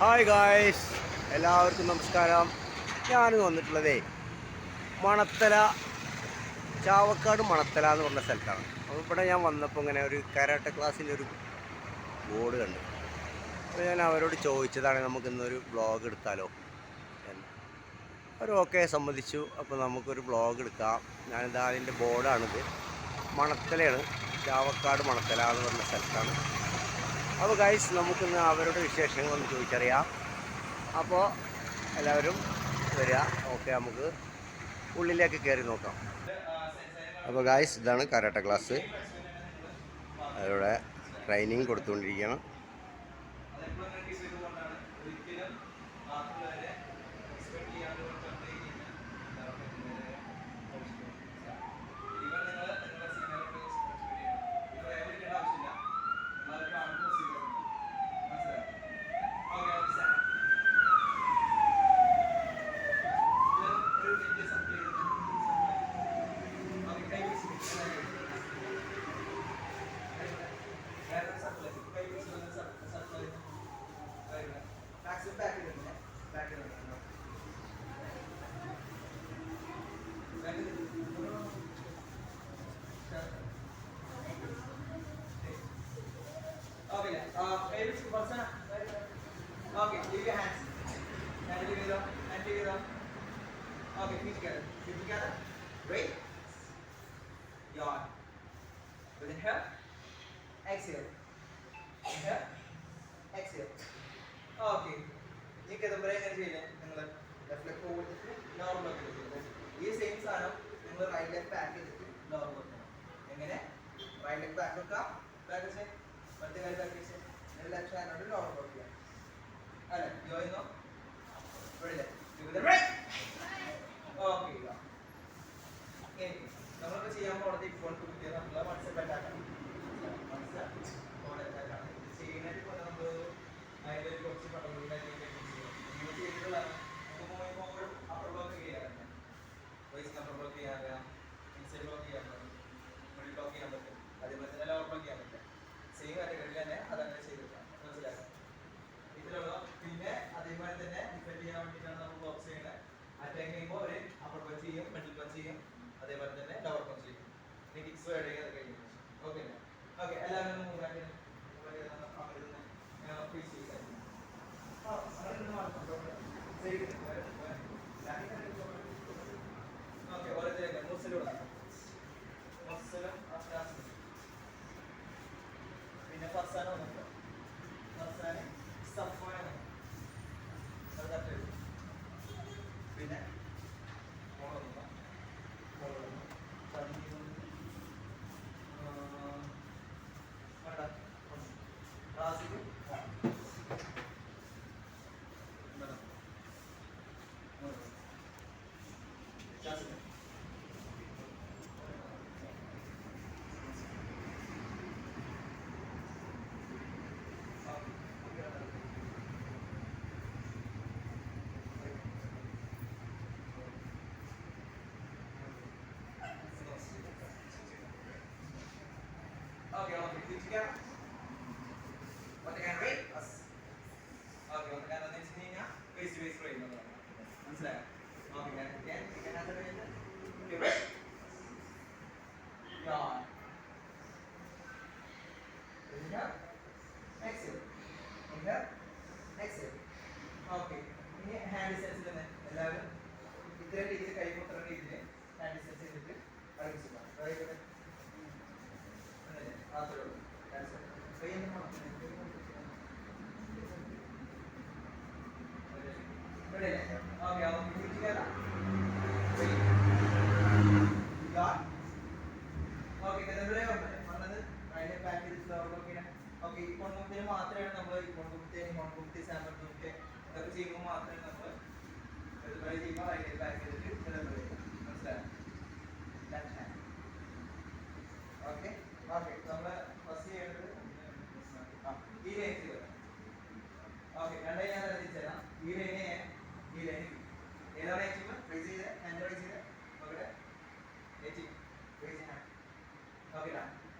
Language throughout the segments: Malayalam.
ഹായ് ഗായ്സ് എല്ലാവർക്കും നമസ്കാരം. ഞാൻ വന്നിട്ടുള്ളതേ മണത്തല ചാവക്കാട് മണത്തല എന്ന് പറഞ്ഞ സ്ഥലത്താണ്. അപ്പോൾ ഇവിടെ ഞാൻ വന്നപ്പോൾ ഇങ്ങനെ ഒരു കരാട്ട ക്ലാസ്സിന്റെ ഒരു ബോർഡ് കണ്ടു. അപ്പോൾ ഞാൻ അവരോട് ചോദിച്ചതാണ് നമുക്ക് ഇന്നൊരു ബ്ലോഗ് എടുത്താലോ? എന്ന്. അവർ ഓക്കെ സമ്മതിച്ചു. അപ്പോൾ നമുക്കൊരു ബ്ലോഗ് എടുക്കാം. ഞാനിതാ അതിന്റെ ബോർഡാണിത്. മണത്തലയാണ്. ചാവക്കാട് മണത്തല എന്ന് പറഞ്ഞ സ്ഥലത്താണ്. അപ്പോൾ ഗൈസ് നമുക്കിന്ന് അവരുടെ വിശേഷങ്ങൾ ഒന്ന് ചോദിച്ചറിയാം. അപ്പോൾ എല്ലാവരും വരിക. ഓക്കെ നമുക്ക് ഉള്ളിലേക്ക് കയറി നോക്കാം. അപ്പോൾ ഗായ്സ് ഇതാണ് കരാട്ട ക്ലാസ് അവരുടെ ട്രെയിനിങ് കൊടുത്തുകൊണ്ടിരിക്കുകയാണ്. Okay, uh, maybe two percent. Okay, leave your hands. Hand together, hand together. Okay, feet together. Feet together. Breathe. Yawn. Breathe inhale. Exhale. Inhale. Exhale. Okay. ഈ കിതമ്പര എങ്ങനെ ചെയ്യില്ലേ നിങ്ങൾ ലെഫ്റ്റ് ലെഗ് പോയിട്ട് നോർമൽ ഈ സെയിം സാധനം നിങ്ങൾ റൈറ്റ് ലെഗ് ബാക്ക് ചെയ്തിട്ട് നോർമൽ വെക്കണം എങ്ങനെ റൈറ്റ് ലെഗ് ബാക്ക് വെക്കാം ബാക്ക് വെച്ചേ മറ്റേ കാര്യം ബാക്ക് വെച്ചേ ലെഫ്റ്റ് ഓക്കെ നമ്മളിപ്പോ ചെയ്യാൻ പോകുന്നത് ഇപ്പോൾ കുത്തിയത് നമ്മളെ മനസ്സിൽ അറ്റാക്കാണ് മനസ്സിൽ അറ്റാക്കാണ് ചെയ്യുന്നതിന് ഇപ്പോൾ നമ്മൾ അതിലൊരു കുറച്ച് പടങ്ങളുണ്ടാക്കി നിങ്ങൾ ചെയ്തിട്ടുള്ളതാണ് നമുക്ക് അപ്പർ ബ്ലോക്ക് ചെയ്യാറുണ്ട് വൈസ് അപ്പർ ബ്ലോക്ക് ചെയ്യാറിയാം ഇൻസൈഡ് ബ്ലോക്ക് ചെയ്യാൻ പറ്റും മിഡിൽ ബ്ലോക്ക് ചെയ്യാൻ പറ്റും അതേപോലെ തന്നെ ലോവർ ബ്ലോക്ക് ചെയ്യാൻ പറ്റും സെയിം കാറ്റഗറിയിൽ തന്നെ അതങ്ങനെ ചെയ്തിട്ടാണ് മനസ്സിലാക്കാം ഇതിലുള്ള പിന്നെ അതേപോലെ തന്നെ ഡിഫെൻഡ് ചെയ്യാൻ വേണ്ടിയിട്ടാണ് നമ്മൾ ബോക്സ് ചെയ്യുന്നത് അറ്റാക്ക് ചെയ്യുമ്പോൾ ഒരു അപ്പർ പഞ്ച് ചെയ്യും മിഡിൽ പഞ്ച് ചെയ്യും അതേപോലെ തന്നെ ലോവർ പഞ്ച് ചെയ്യും ഇനി കിക്സ് വേർഡ് കഴിഞ്ഞു. ഓക്കെ ഓക്കെ എല്ലാവരും Okay, ഒറ്റ hand ഒന്ന് വെച്ച് കഴിഞ്ഞാ waist to waist roll ചെയ്യുന്നതാണ്. മനസ്സിലായോ?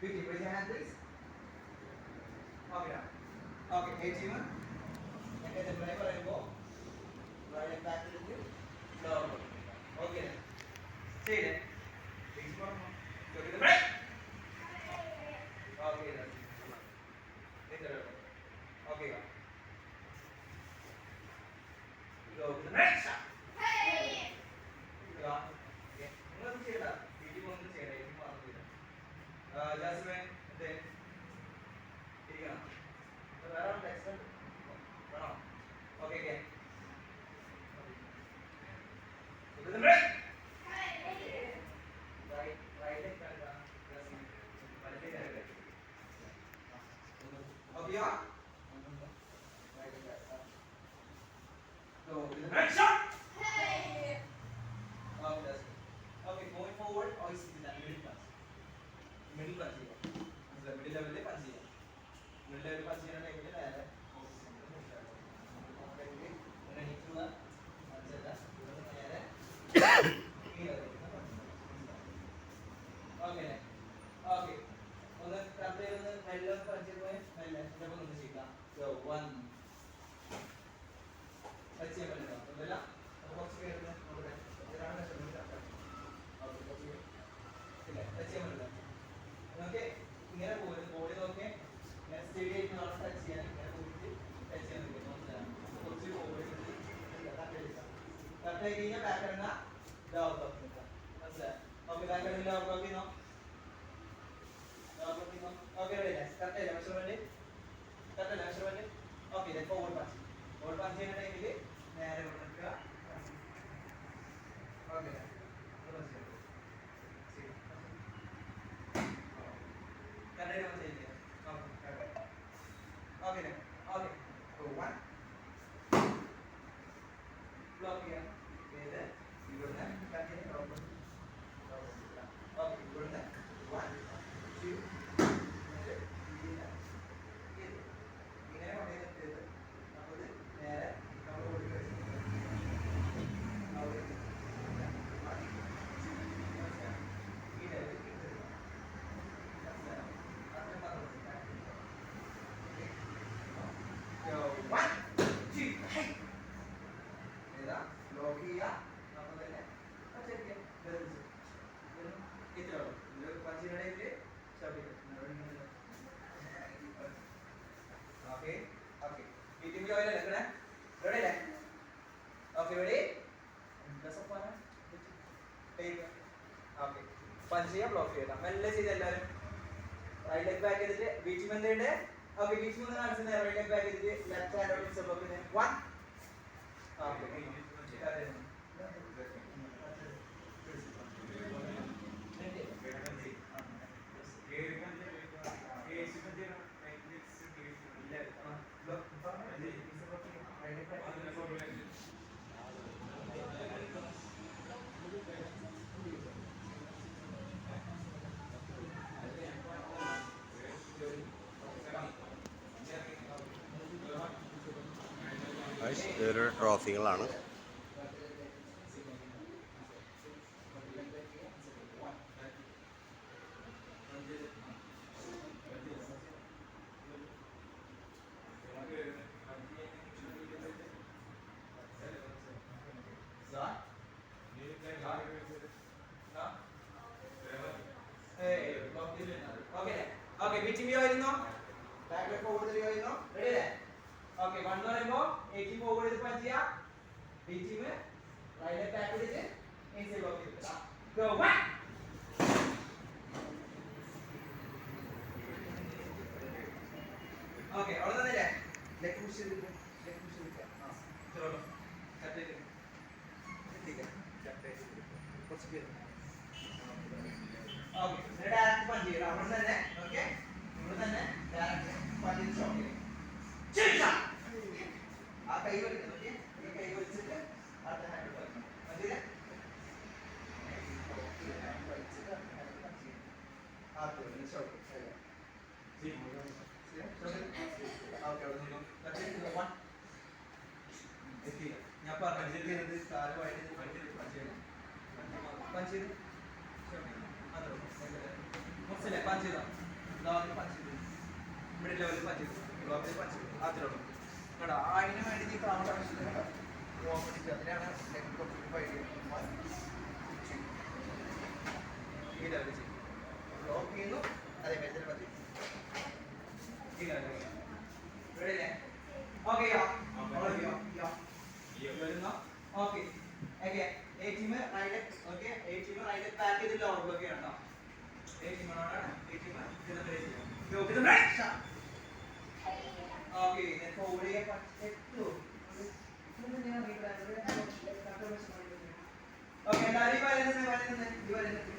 Quickly, raise your hand, please. Okay, now. Okay, 81. And then the driver elbow. right back to the. Okay. See then. Go. Okay Go to the next. Right shot. Complaint ചെയ്യുന്ന പാറ്റേണ ഡെവലപ്പ് മനസ്സിലായോ? ഓക്കെ പാറ്റേൺ ഡെവലപ്പ് ചെയ്യുന്നോ ഡെവലപ്പ് ചെയ്യുന്നോ okay ready correct measurement correct measurement okay forward pass forward pass ചെയ്യുന്നുണ്ട് ലോക്ക് ചെയ്യുക അപ്പോൾ തന്നെ ഒറ്റയ്ക്ക് ബന്ധിച്ചു ഇത്ര ഉള്ളൂ. ഇതിന്റെ ഒരു പഞ്ചിനിടയിൽ ഷർട്ടിട്ട് ഓക്കെ ഓക്കെ ഇതിന്റെ ഓയിൽ എടുക്കണേ? റെഡി അല്ലേ ഓക്കെ റെഡി ഓക്കെ പഞ്ച് ചെയ്യാം ബ്ലോക്ക് ചെയ്യണം മെല്ലെ ചെയ്ത് എല്ലാവരും. റൈറ്റ് ലെഗ് ബാക്ക് ചെയ്തിട്ട് ബീച്ച് മന്തിയുടെ ഓക്കെ ബീച്ച് മന്തി കാണിച്ചിട്ടുണ്ട് റൈറ്റ് ലെഗ് ബാക്ക് ചെയ്തിട്ട് ലെഫ്റ്റ് ഹാൻഡ് ബ്ലോക്ക് ചെയ്യുന്നത് വൺ ഓക്കെ ഇതൊരു ട്രോഫികളാണ് Go, wow! पाँच छः അതോ മുസ്സല്ലേ പാച്ച് ചെയ്തോ ലോബിൽ പാച്ച് ചെയ്തു മിഡിൽ ലെവലിൽ പാച്ച് ചെയ്തു ലോബിൽ പാച്ച് ചെയ്തു അതിലുള്ളൂ കേട്ടോ അതിന് വേണ്ടി നീ ക്രൗണ്ട് ആവശ്യമില്ല കേട്ടോ. ഓപ്പണിച്ച് അതിനാണ് ലെഗ് പ്രൊഫിറ്റ് ഫൈവ് ഈ ലെവലിൽ ചെയ്യും. ലോക്ക് ചെയ്യുന്നു. അതേ മേജർ മതി ഈ ലെവലിൽ റെഡിയല്ലേ ഓക്കെ യോ ഓക്കെ യോ വരുന്നോ? Okay okay A team right okay A team right back ചെയ്ത് ലോക്ക് ബ്ലോക്ക് ചെയ്യണം കേട്ടോ എ ടീം ആണ് എ ടീം ഇതിനെ പ്ലേ ചെയ്യും ലോക്ക് ചെയ്ത് റൈറ്റ് ഓക്കെ forward ചെയ്യാൻ പറ്റൂ ഓക്കെ എല്ലാവരും ഈ വരയിൽ നിന്ന് വരയിൽ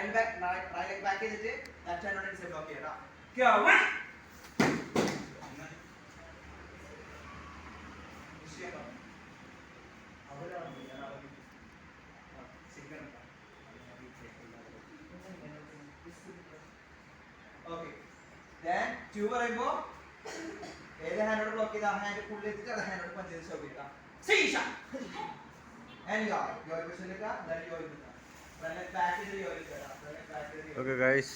right back trial leg back ചെയ്തിട്ട് ലെഫ്റ്റ് ഹാൻഡ് കൊണ്ട് ബ്ലോക്ക് ചെയ്യണം കേട്ടോ സിഗ്നൽ ഓക്കെ ദെൻ ടു പറയുമ്പോ ഏത് ഹാൻഡോട് ബ്ലോക്ക് ചെയ്ത് ആ ഹാൻഡ് പുള്ളി എടുത്തിട്ട് അത് ഹാൻഡോട് പഞ്ച് ചെയ്ത് സ്റ്റോപ്പ് ചെയ്താ സീഷ ആൻഡ് യോ യോ ക്വസ്റ്റ്യൻ എടുക്കുക then back എടുക്കുക ഓക്കെ ഗൈസ്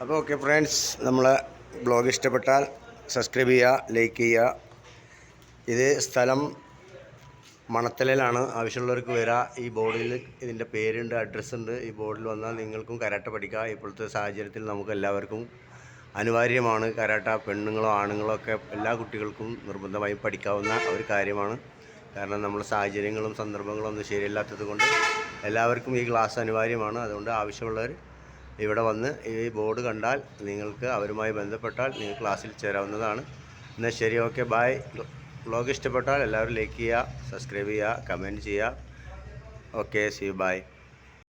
അപ്പോൾ ഓക്കെ ഫ്രണ്ട്സ് നമ്മളെ ബ്ലോഗ് ഇഷ്ടപ്പെട്ടാൽ സബ്സ്ക്രൈബ് ചെയ്യുക ലൈക്ക് ചെയ്യുക. ഇത് സ്ഥലം മണത്തലയിലാണ്. ആവശ്യമുള്ളവർക്ക് വരാം. ഈ ബോർഡിൽ ഇതിന്റെ പേരുണ്ട് അഡ്രസ്സ് ഉണ്ട്. ഈ ബോർഡിൽ വന്നാൽ നിങ്ങൾക്കും കരാട്ട പഠിക്കാം. ഇപ്പോഴത്തെ സാഹചര്യത്തിൽ നമുക്ക് എല്ലാവർക്കും അനിവാര്യമാണ് കരാട്ട. പെണ്ണുങ്ങളോ ആണുങ്ങളോ ഒക്കെ എല്ലാ കുട്ടികൾക്കും നിർബന്ധമായും പഠിക്കാവുന്ന ഒരു കാര്യമാണ്. കാരണം നമ്മൾ സാഹചര്യങ്ങളും സന്ദർഭങ്ങളും ഒന്നും ശരിയല്ലാത്തത് കൊണ്ട് എല്ലാവർക്കും ഈ ക്ലാസ് അനിവാര്യമാണ്. അതുകൊണ്ട് ആവശ്യമുള്ളവർ ഇവിടെ വന്ന് ഈ ബോർഡ് കണ്ടാൽ നിങ്ങൾക്ക് അവരുമായി ബന്ധപ്പെട്ടാൽ നിങ്ങൾ ക്ലാസ്സിൽ ചേരാവുന്നതാണ്. എന്നാൽ ശരി ഓക്കെ ബായ്. വ്ളോഗ് ഇഷ്ടപ്പെട്ടാൽ എല്ലാവരും ലൈക്ക് ചെയ്യുക സബ്സ്ക്രൈബ് ചെയ്യുക കമന്റ് ചെയ്യുക. Okay C by